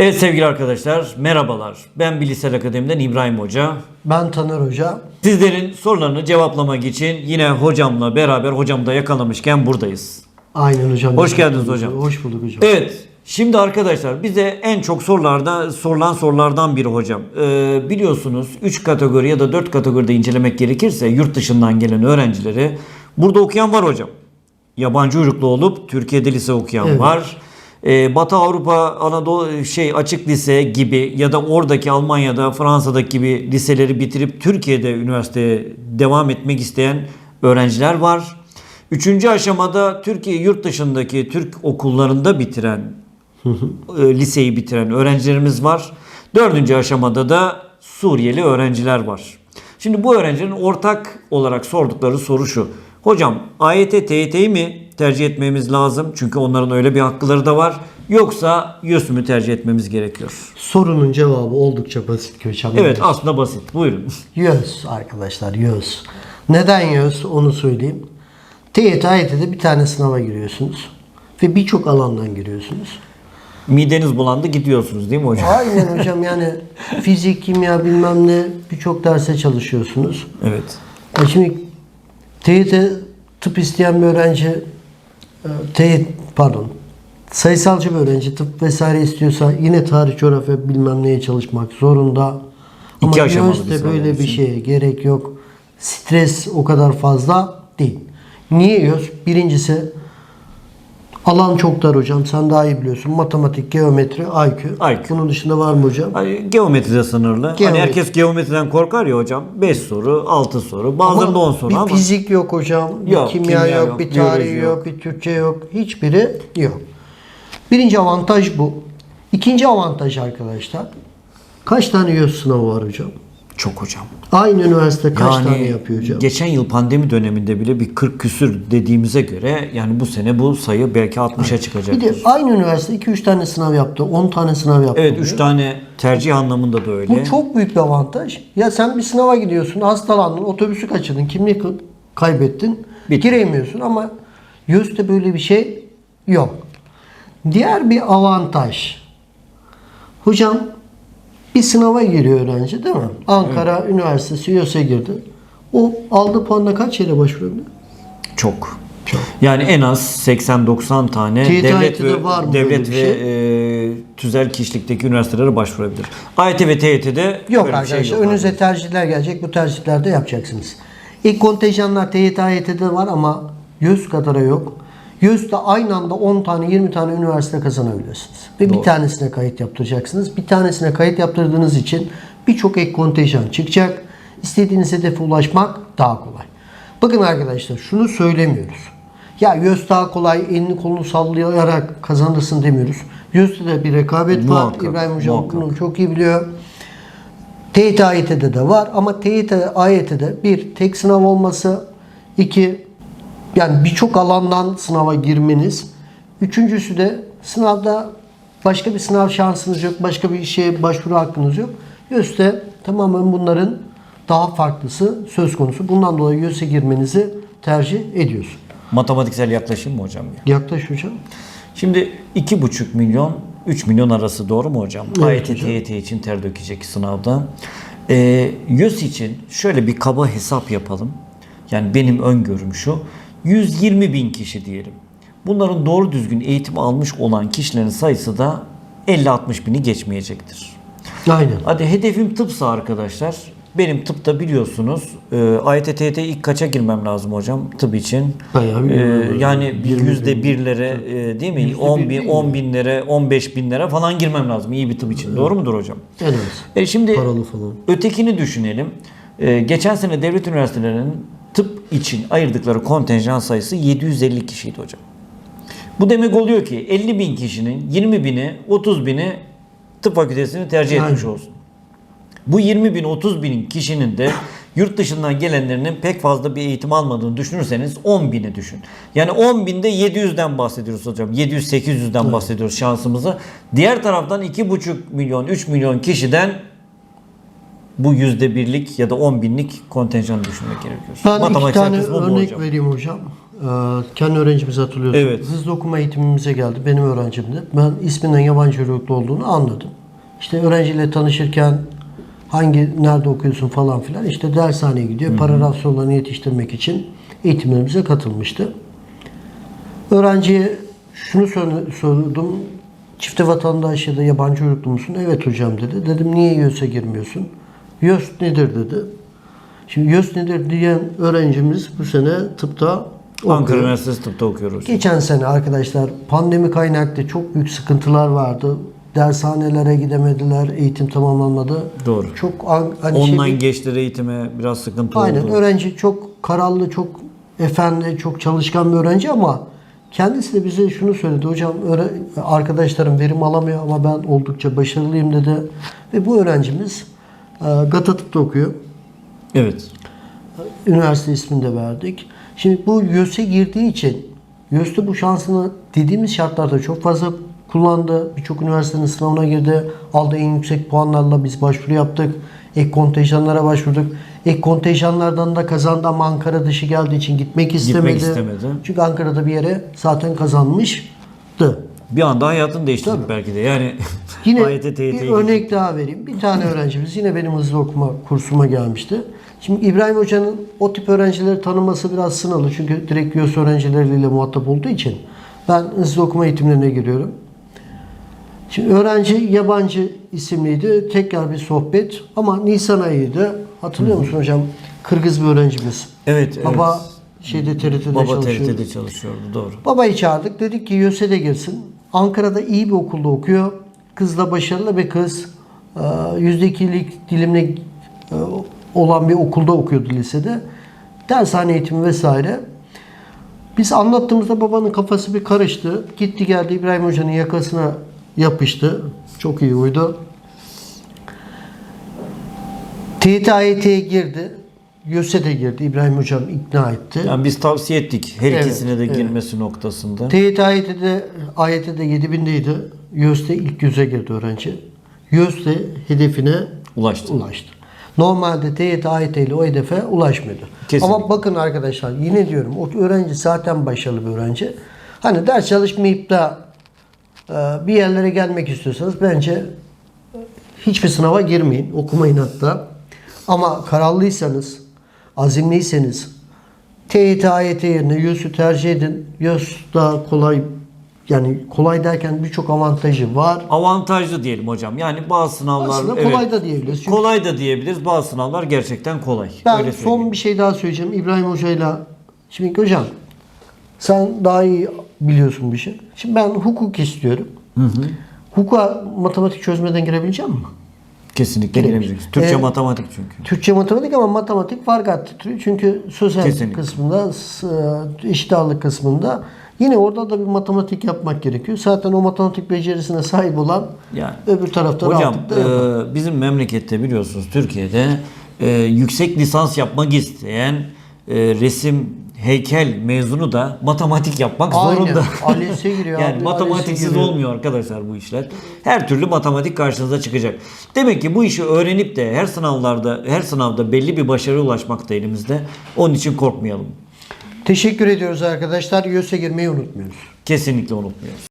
Evet sevgili arkadaşlar merhabalar. Ben Bilgisayar Akademi'den İbrahim Hoca. Ben Taner Hoca. Sizlerin sorularını cevaplamak için yine hocamla beraber hocam da yakalamışken buradayız. Aynen hocam. Hoş geldiniz hocam. Hoş bulduk hocam. Evet. Şimdi arkadaşlar bize en çok sorularda sorulan sorulardan biri hocam. Ee, biliyorsunuz 3 kategori ya da 4 kategoride incelemek gerekirse yurt dışından gelen öğrencileri burada okuyan var hocam. Yabancı uyruklu olup Türkiye'de lise okuyan Evet. var. Ee, Batı Avrupa Anadolu şey açık lise gibi ya da oradaki Almanya'da Fransa'daki gibi liseleri bitirip Türkiye'de üniversiteye devam etmek isteyen öğrenciler var. Üçüncü aşamada Türkiye yurt dışındaki Türk okullarında bitiren e, liseyi bitiren öğrencilerimiz var. Dördüncü aşamada da Suriyeli öğrenciler var. Şimdi bu öğrencilerin ortak olarak sordukları soru şu. Hocam AYT, TYT'yi mi tercih etmemiz lazım? Çünkü onların öyle bir hakkıları da var. Yoksa YÖS mü tercih etmemiz gerekiyor? Sorunun cevabı oldukça basit hocam. Evet aslında basit. Buyurun. Yüz arkadaşlar yüz. Neden yüz onu söyleyeyim. TYT, AYT'de bir tane sınava giriyorsunuz. Ve birçok alandan giriyorsunuz. Mideniz bulandı gidiyorsunuz değil mi hocam? Aynen hocam yani fizik, kimya bilmem ne birçok derse çalışıyorsunuz. Evet. Ya şimdi TYT tıp isteyen bir öğrenci e, TYT pardon sayısalcı bir öğrenci tıp vesaire istiyorsa yine tarih coğrafya bilmem neye çalışmak zorunda. Ama İki aşamalı bir böyle bir şeye gerek yok. Stres o kadar fazla değil. Niye YÖS? Birincisi alan çok dar hocam. Sen daha iyi biliyorsun. Matematik, geometri, IQ. IQ. Bunun dışında var mı hocam? Hani geometride sınırlı. Hani Geometri. herkes geometriden korkar ya hocam. 5 soru, 6 soru, bazılarında 10 soru bir ama fizik yok hocam, bir Yok, kimya, kimya yok, yok, bir tarih yok, yok. bir Türkçe yok. Hiçbiri yok. Birinci avantaj bu. İkinci avantaj arkadaşlar. Kaç tane YÖS sınavı var hocam? Çok hocam. Aynı üniversite kaç yani tane yapıyor hocam? geçen yıl pandemi döneminde bile bir 40 küsür dediğimize göre yani bu sene bu sayı belki 60'a Bir çıkacaktır. de aynı üniversite 2-3 tane sınav yaptı, 10 tane sınav yaptı. Evet oluyor. 3 tane tercih anlamında da öyle. Bu çok büyük bir avantaj. Ya sen bir sınava gidiyorsun, hastalandın, otobüsü kaçırdın, kimlik kaybettin, Bitti. giremiyorsun ama YÖS'te böyle bir şey yok. Diğer bir avantaj. Hocam bir sınava giriyor öğrenci değil mi? Ankara Üniversitesi YÖS'e girdi. O aldığı puanla kaç yere başvurabilir? Çok. Yani en az 80-90 tane TYT, devlet ve var mı devlet ve şey? e, tüzel kişilikteki üniversitelere başvurabilir. AYT ve TYT'de Yok böyle şey arkadaşlar. yok. önünüze tercihler gelecek. Bu tercihlerde yapacaksınız. İlk kontenjanlar TYT, AYT'de var ama YÖS kadara yok. YÖS'te aynı anda 10 tane 20 tane üniversite kazanabiliyorsunuz. Ve bir Doğru. tanesine kayıt yaptıracaksınız. Bir tanesine kayıt yaptırdığınız için birçok ek kontenjan çıkacak. İstediğiniz hedefe ulaşmak daha kolay. Bakın arkadaşlar şunu söylemiyoruz. Ya YÖS daha kolay elini kolunu sallayarak kazanırsın demiyoruz. YÖS'te de bir rekabet var. Muhakkak, İbrahim Hocam muhakkak. bunu çok iyi biliyor. TYT AYT'de de var ama TYT AYT'de bir tek sınav olması, iki yani birçok alandan sınava girmeniz, üçüncüsü de sınavda başka bir sınav şansınız yok, başka bir şeye başvuru hakkınız yok. YÖS'te tamamen bunların daha farklısı söz konusu. Bundan dolayı YÖS'e girmenizi tercih ediyoruz. Matematiksel yaklaşım mı hocam? ya? Yaklaş hocam. Şimdi 2,5 milyon 3 milyon arası doğru mu hocam? Evet AYT, hocam. TYT için ter dökecek sınavda. Ee, YÖS için şöyle bir kaba hesap yapalım. Yani benim öngörüm şu. 120 bin kişi diyelim. Bunların doğru düzgün eğitim almış olan kişilerin sayısı da 50-60 bini geçmeyecektir. Aynen. Hadi hedefim tıpsa arkadaşlar. Benim tıpta biliyorsunuz e, AYT, TYT ilk kaça girmem lazım hocam tıp için? Bayağı bir E, yani yüzde birlere e, değil mi? Yüzde 10 bir bin, değil mi? 10 binlere, 15 binlere falan girmem lazım iyi bir tıp için. Doğru mudur hocam? Az. E şimdi Paralı falan. ötekini düşünelim. E, geçen sene devlet üniversitelerinin tıp için ayırdıkları kontenjan sayısı 750 kişiydi hocam. Bu demek oluyor ki 50 bin kişinin 20 bini 30 bini tıp fakültesini tercih etmiş Aynen. olsun. Bu 20 bin 30 bin kişinin de yurt dışından gelenlerinin pek fazla bir eğitim almadığını düşünürseniz 10 bini düşün. Yani 10 binde 700'den bahsediyoruz hocam. 700-800'den bahsediyoruz şansımızı. Diğer taraftan 2,5 milyon 3 milyon kişiden bu yüzde birlik ya da 10 binlik kontenjanı düşünmek gerekiyor. Ben iki tane örnek hocam. vereyim hocam. Ee, kendi öğrencimizi hatırlıyorsun. Evet. Hızlı okuma eğitimimize geldi. Benim öğrencimdi. Ben isminden yabancı uyruklu olduğunu anladım. İşte öğrenciyle tanışırken hangi nerede okuyorsun falan filan işte dershaneye gidiyor. Paragraf sorularını yetiştirmek için eğitimlerimize katılmıştı. Öğrenciye şunu sor- sordum. Çifte vatandaş ya da yabancı uyruklu musun? Evet hocam dedi. Dedim niye YÖS'e girmiyorsun? YÖS nedir dedi. Şimdi YÖS nedir diyen öğrencimiz bu sene tıpta Ankara. Üniversitesi tıpta okuyoruz. Geçen sene arkadaşlar pandemi kaynaklı çok büyük sıkıntılar vardı. Dershanelere gidemediler, eğitim tamamlanmadı. Doğru. Çok an- hani şey- Online geçtiler eğitime biraz sıkıntı Aynen oldu. öğrenci çok kararlı, çok efendi, çok çalışkan bir öğrenci ama kendisi de bize şunu söyledi. Hocam arkadaşlarım verim alamıyor ama ben oldukça başarılıyım dedi. Ve bu öğrencimiz Gata Tıp'ta okuyor. Evet. Üniversite ismini de verdik. Şimdi bu YÖS'e girdiği için YÖS'te bu şansını dediğimiz şartlarda çok fazla kullandı. Birçok üniversitenin sınavına girdi. Aldığı en yüksek puanlarla biz başvuru yaptık. Ek kontenjanlara başvurduk. Ek kontenjanlardan da kazandı ama Ankara dışı geldiği için gitmek istemedi. istemedi. Çünkü Ankara'da bir yere zaten kazanmıştı. Bir anda hayatını değiştirdik belki de. Yani Yine AYT, bir örnek daha vereyim. Bir tane öğrencimiz yine benim hızlı okuma kursuma gelmişti. Şimdi İbrahim Hoca'nın o tip öğrencileri tanıması biraz sınalı. Çünkü direkt YÖS öğrencileriyle muhatap olduğu için ben hızlı okuma eğitimlerine giriyorum. Şimdi öğrenci yabancı isimliydi. Tekrar bir sohbet ama Nisan ayıydı. Hatırlıyor musun hocam? Kırgız bir öğrencimiz. Evet, evet. Baba şeyde TRT'de Baba çalışıyor. TRT'de çalışıyordu doğru. Babayı çağırdık. Dedik ki YÖS'e de girsin. Ankara'da iyi bir okulda okuyor. Kız da başarılı bir kız. Ee, Yüzde ikilik dilimle e, olan bir okulda okuyordu lisede. Dershane eğitimi vesaire. Biz anlattığımızda babanın kafası bir karıştı. Gitti geldi İbrahim Hoca'nın yakasına yapıştı. Çok iyi uydu. TYT AYT'ye girdi. YÖS'e de girdi. İbrahim Hocam ikna etti. Yani biz tavsiye ettik her Evet, ikisine de evet. girmesi noktasında. TYT AYT'de, AYT'de 7000'deydi. YÖS'te ilk yüze girdi öğrenci. YÖS'te hedefine Ulaştı. ulaştı. Normalde TYT AYT ile o hedefe ulaşmıyordu. Kesinlikle. Ama bakın arkadaşlar yine diyorum o öğrenci zaten başarılı bir öğrenci. Hani ders çalışmayıp da e, bir yerlere gelmek istiyorsanız bence hiçbir sınava girmeyin. Okumayın hatta. Ama kararlıysanız, azimliyseniz TYT, AYT yerine YÖS'ü tercih edin. YÖS daha kolay yani kolay derken birçok avantajı var. Avantajlı diyelim hocam. Yani bazı sınavlar Aslında evet, kolay da diyebiliriz. Çünkü kolay da diyebiliriz. Bazı sınavlar gerçekten kolay. ben Öyle son söyleyeyim. bir şey daha söyleyeceğim. İbrahim Hoca'yla Şimdi hocam sen daha iyi biliyorsun bir şey. Şimdi ben hukuk istiyorum. Hukuka matematik çözmeden girebileceğim mi? Kesinlikle giremeyeceksin. Türkçe Ee, matematik çünkü. Türkçe matematik ama matematik fark türü. Çünkü sözel Kesinlikle. kısmında, s- eşit ağırlık kısmında yine orada da bir matematik yapmak gerekiyor. Zaten o matematik becerisine sahip olan Yani. öbür tarafta Hocam rahatlıkla yapar. e, bizim memlekette biliyorsunuz Türkiye'de e, yüksek lisans yapmak isteyen e, resim heykel mezunu da matematik yapmak Aynen. zorunda. ALES'e giriyor yani abi, matematiksiz giriyor. olmuyor arkadaşlar bu işler. Her türlü matematik karşınıza çıkacak. Demek ki bu işi öğrenip de her sınavlarda her sınavda belli bir başarıya ulaşmak da elimizde. Onun için korkmayalım. Teşekkür ediyoruz arkadaşlar. YÖS'e girmeyi unutmuyoruz. Kesinlikle unutmuyoruz.